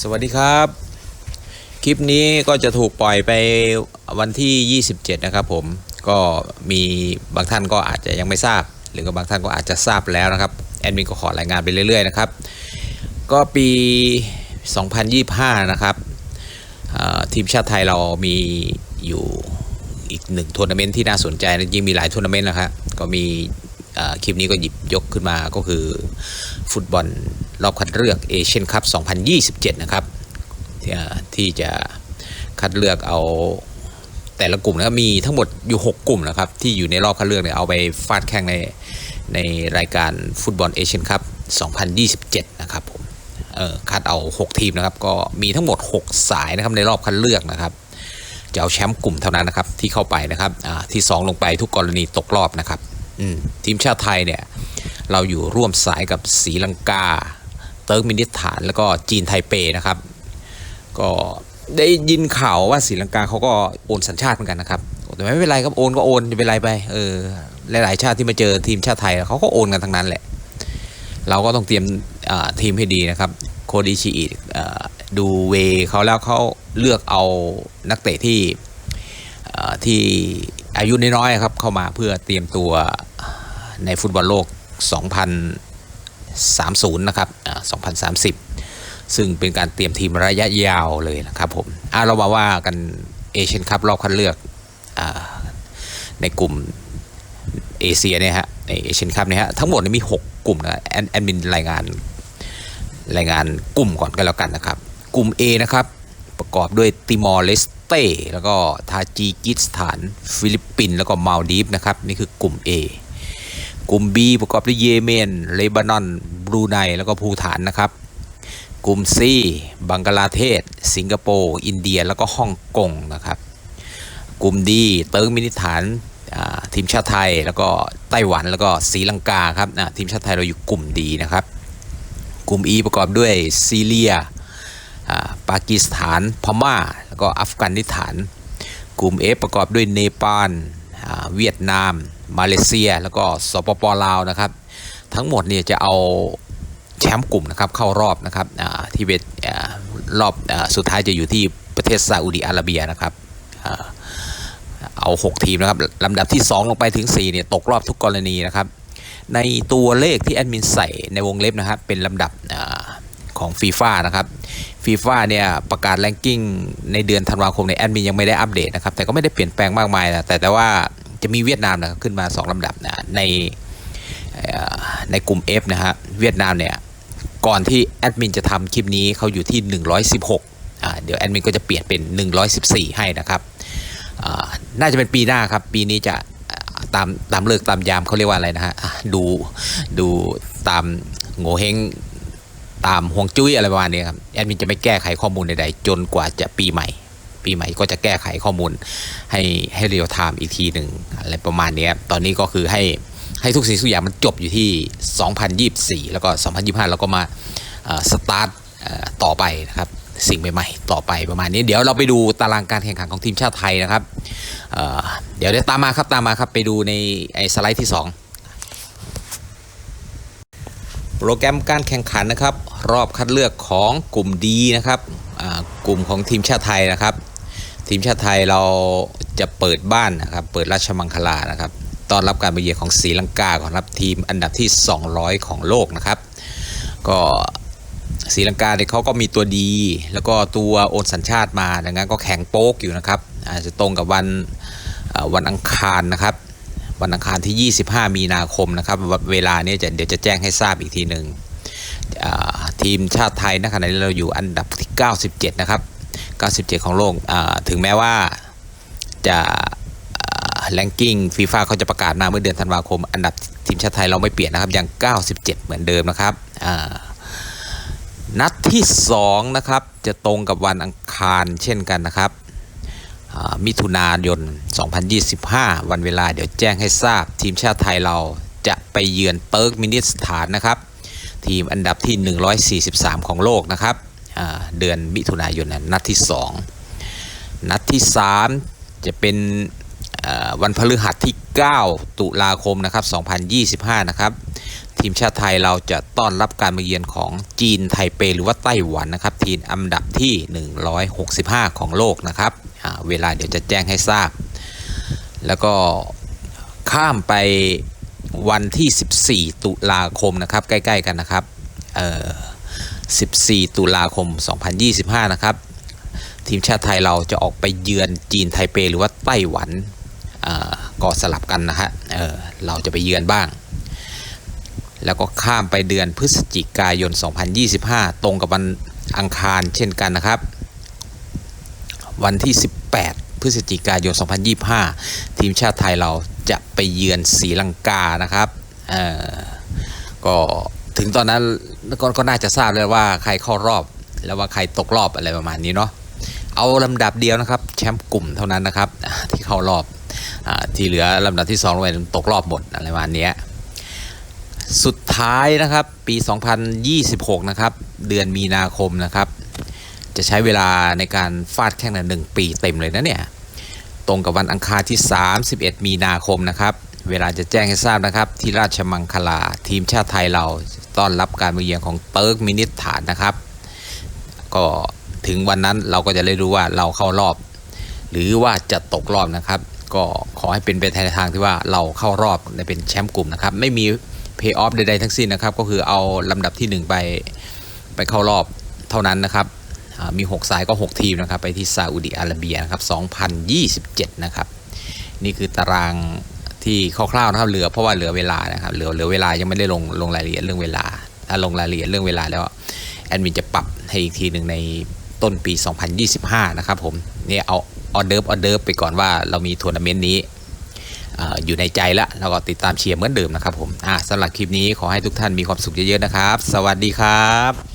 สวัสดีครับ คลิปนี้ก็จะถูกปล่อยไปวันที่ 27 นะครับผมก็มีบางท่านก็อาจจะยังไม่ทราบ หรือก็บางท่านก็อาจจะทราบแล้วนะครับแอดมินก็ขอรายงานไปเรื่อยๆนะครับ ก็ปี 2025 นะครับทีมชาติไทยเรามีอยู่อีกหนึ่งทัวร์นาเมนต์ที่น่าสนใจนะจริงมีหลายทัวร์นาเมนต์นะครับก็มี คลิปนี้ก็หยิบยกขึ้นมาก็คือ ฟุตบอลรอบคัดเลือกเอเชียนคัพ 2027 นะครับ ที่เอ่อที่จะคัดเลือกเอาแต่ละกลุ่มนะครับมีทั้งหมดอยู่ 6 กลุ่มนะครับ ที่อยู่ในรอบคัดเลือกเนี่ยเอาไปฟาดแข่งในในรายการฟุตบอลเอเชียนคัพ 2027 นะครับผมคัดเอา 6 ทีมนะครับ ก็มีทั้งหมด 6 สายนะครับในรอบคัดเลือกนะครับจะเอาแชมป์กลุ่มเท่านั้นนะครับที่เข้าไปนะครับที่ 2 ลงไปทุกกรณีตกรอบนะครับ ทีมชาติไทยเนี่ย เราอยู่ร่วมสายกับศรีลังกา เติร์กมินิสถานแล้วก็จีนไทเปนะครับ ก็ได้ยินข่าวว่าศรีลังกาเขาก็โอนสัญชาติเหมือนกันนะครับแต่ไม่เป็นไรครับโอนก็โอนจะเป็นไรไปเออหลายๆชาติที่มาเจอทีมชาติไทยเขาก็โอนกันทั้งนั้นแหละ เราก็ต้องเตรียมทีมให้ดีนะครับ โคดิชิอิดูเวเขาแล้วเขาเลือกเอานักเตะที่ที่อายุน้อยๆครับเข้ามาเพื่อเตรียมตัว ในฟุตบอลโลก 2030 นะครับอ่า2030 ซึ่งเป็นการเตรียมทีมระยะยาวเลยนะครับผมเรามาว่ากันเอเชียนคัพรอบคัดเลือกอในกลุ่มเอเชียเนี่ยฮะในเอเชียนคัพเนี่ยฮะทั้งหมดมี 6 กลุ่มนะแอนแอนมินรายงานรายงานกลุ่มก่อนกันแล้วกันนะครับ กลุ่ม A นะครับประกอบด้วยติมอร์เลสเต้แล้วก็ทาจิกิสถาน ฟิลิปปินส์แล้วก็มาลดีฟนะครับ นี่คือกลุ่ม A กลุ่ม B ประกอบด้วยเยเมน เลบานอน บรูไน แล้วก็ภูฐานนะครับ กลุ่ม C บังกลาเทศ สิงคโปร์ อินเดีย แล้วก็ฮ่องกงนะครับ กลุ่มดีเติร์กมินิสถานทีมชาติไทย แล้วก็ไต้หวัน แล้วก็ศรีลังกาครับทีมชาติไทยเราอยู่กลุ่มดีนะครับ กลุ่ม E ประกอบด้วยซีเรียอ่าปากีสถาน พม่า แล้วก็อัฟกานิสถาน กลุ่ม F ประกอบด้วยเนปาล เวียดนาม มาเลเซีย แล้วก็สปปลาวนะครับ ทั้งหมดเนี่ยจะเอาแชมป์กลุ่มนะครับเข้ารอบนะครับที่เวทรอบอสุดท้ายจะอยู่ที่ประเทศซาอุดิอาระเบียนะครับอเอา 6 ทีมนะครับลำดับที่ 2 ลงไปถึง4เนี่ยตกรอบทุกกรณีนะครับ ในตัวเลขที่แอดมินใส่ในวงเล็บนะครับ เป็นลำดับอของฟีฟ่านะครับ ฟีฟ่าเนี่ยประกาศแรงกิ้งในเดือนธันวาคมในแอดมินยังไม่ได้อัปเดตนะครับ แต่ก็ไม่ได้เปลี่ยนแปลงมากมายนะแต่แต่ว่าจะมีเวียดนามนะครับขึ้นมา 2ลำดับนะในในกลุ่ม F นะฮะเวียดนามเนี่ยก่อนที่แอดมินจะทำคลิปนี้เขาอยู่ที่ 116อ่าเดี๋ยวแอดมินก็จะเปลี่ยนเป็น 114 ให้นะครับอ่าน่าจะเป็นปีหน้าครับ ปีนี้จะตามตามเลิกตามยามเขาเรียกว่าอะไรนะฮะอะดูดูตามโง่เฮง ตามห่วงจุ้ยอะไรประมาณนี้ครับแอดมินจะไม่แก้ไขข้อมูลใดๆจนกว่าจะปีใหม่ ปีใหม่ก็จะแก้ไขข้อมูลให้ให้เรียลไทม์อีกทีหนึ่งอะไรประมาณนี้ครับตอนนี้ก็คือให้ให้ทุกสิ่งทุกอย่างมันจบอยู่ที่ 2024 แล้วก็ 2025 แล้วก็มาสตาร์ทต่อไปนะครับสิ่งใหม่ๆต่อไปประมาณนี้ เดี๋ยวเราไปดูตารางการแข่งขันของทีมชาติไทยนะครับเเดี๋ยวเดี๋ยวตามมาครับตามมาครับไปดูในไอ้สไลด์ที่ 2 โปรแกรมการแข่งขันนะครับ รอบคัดเลือกของกลุ่มดีนะครับกลุ่มของทีมชาติไทยนะครับ ทีมชาติไทยเราจะเปิดบ้านนะครับเปิดราชมังคลานะครับต้อนรับการมาเยือนของศรีลังกาก่อนครับทีมอันดับที่ 200 ของโลกนะครับ ก็ศรีลังกาเนี่ยเขาก็มีตัวดี แล้วก็ตัวโอนสัญชาติมาดังนั้นก็แข็งโป๊กอยู่นะครับอาจจะตรงกับวันวันอังคารนะครับวันอังคารที่ 25 มีนาคมนะครับ เวลาเนี้จะเดี๋ยวจะแจ้งให้ทราบอีกทีหนึ่งอ ทีมชาติไทยณขณะนี้เราอยู่อันดับที่ 97 นะครับ 97 ของโลกถึงแม้ว่าจะแรงกิ้งฟีฟ่าเขาจะประกาศมาเมื่อเดือนธันวาคม อันดับทีมชาติไทยเราไม่เปลี่ยนนะครับ ยัง 97 เหมือนเดิมนะครับนัดที่ 2 นะครับ จะตรงกับวันอังคารเช่นกันนะครับมิถุนายน 2025 วันเวลาเดี๋ยวแจ้งให้ทราบทีมชาติไทยเราจะไปเยือนเติร์กมินิสถานนะครับ ทีมอันดับที่ 143 ของโลกนะครับเดือนมิถุนายนนัดที่ 2 นัดที่ 3 จะเป็นวันพฤหัสที่ 9 ตุลาคมนะครับ2025 นะครับ ทีมชาติไทยเราจะต้อนรับการมาเยือนของจีนไทเปหรือว่าไต้หวันนะครับ ทีมอันดับที่ 165 ของโลกนะครับเวลาเดี๋ยวจะแจ้งให้ทราบ แล้วก็ข้ามไป วันที่ 14 ตุลาคมนะครับ ใกล้ๆกันนะครับเอ่อ14 ตุลาคม 2025 นะครับ ทีมชาติไทยเราจะออกไปเยือนจีนไทเป หรือว่าไต้หวันอ่าก็สลับกันนะฮะเออเราจะไปเยือนบ้าง แล้วก็ข้ามไปเดือนพฤศจิกายน 2025 ตรงกับวันอังคารเช่นกันนะครับ วันที่ 18 พฤศจิกายน 2025 ทีมชาติไทยเราจะไปเยือนศรีลังกานะครับก็ถึงตอนนั้นก็ก็น่าจะทราบแล้วว่าใครเข้ารอบ แล้วว่าใครตกรอบอะไรประมาณนี้เนาะเอาลำดับเดียวนะครับแชมป์กลุ่มเท่านั้นนะครับที่เข้ารอบอที่เหลือลำดับที่2ไปตกรอบหมดอะไรประมาณนี้สุดท้ายนะครับปี 2026 นะครับ เดือนมีนาคมนะครับ จะใช้เวลาในการฟาดแข่งหนึ่งปีเต็มเลยนะเนี่ย ตรงกับวันอังคารที่ 31 มีนาคมนะครับ เวลาจะแจ้งให้ทราบนะครับ ที่ราชมังคลาทีมชาติไทยเราต้อนรับการมาเยือนของเติร์กมินิสถานนะครับ ก็ถึงวันนั้นเราก็จะได้รู้ว่าเราเข้ารอบ หรือว่าจะตกรอบนะครับ ก็ขอให้เป็นไปในทางที่ว่าเราเข้ารอบในเป็นแชมป์กลุ่มนะครับ ไม่มีเพย์ออฟใดๆทั้งสิ้นนะครับ ก็คือเอาลำดับที่ 1 ไปไปเข้ารอบเท่านั้นนะครับ มี 6 สายก็ 6 ทีมนะครับ ไปที่ซาอุดิอาระเบียนะครับ2027 นะครับ นี่คือตารางที่คร่าวๆนะครับเหลือเพราะว่าเหลือเวลานะครับเหลือเหลือเวลายังไม่ได้ลงลงรายละเอียดเรื่องเวลา ถ้าลงรายละเอียดเรื่องเวลาแล้วแอดมินจะปรับให้อีกทีหนึ่งในต้นปี 2025 นะครับผมนี่เอาออเดิร์ฟออเดิร์ฟไปก่อนว่าเรามีทัวร์นาเมนต์นี้อยู่ในใจแล้วแล้วก็ติดตามเชียร์เหมือนเดิมนะครับผมอะสำหรับคลิปนี้ขอให้ทุกท่านมีความสุขเยอะๆนะครับ สวัสดีครับ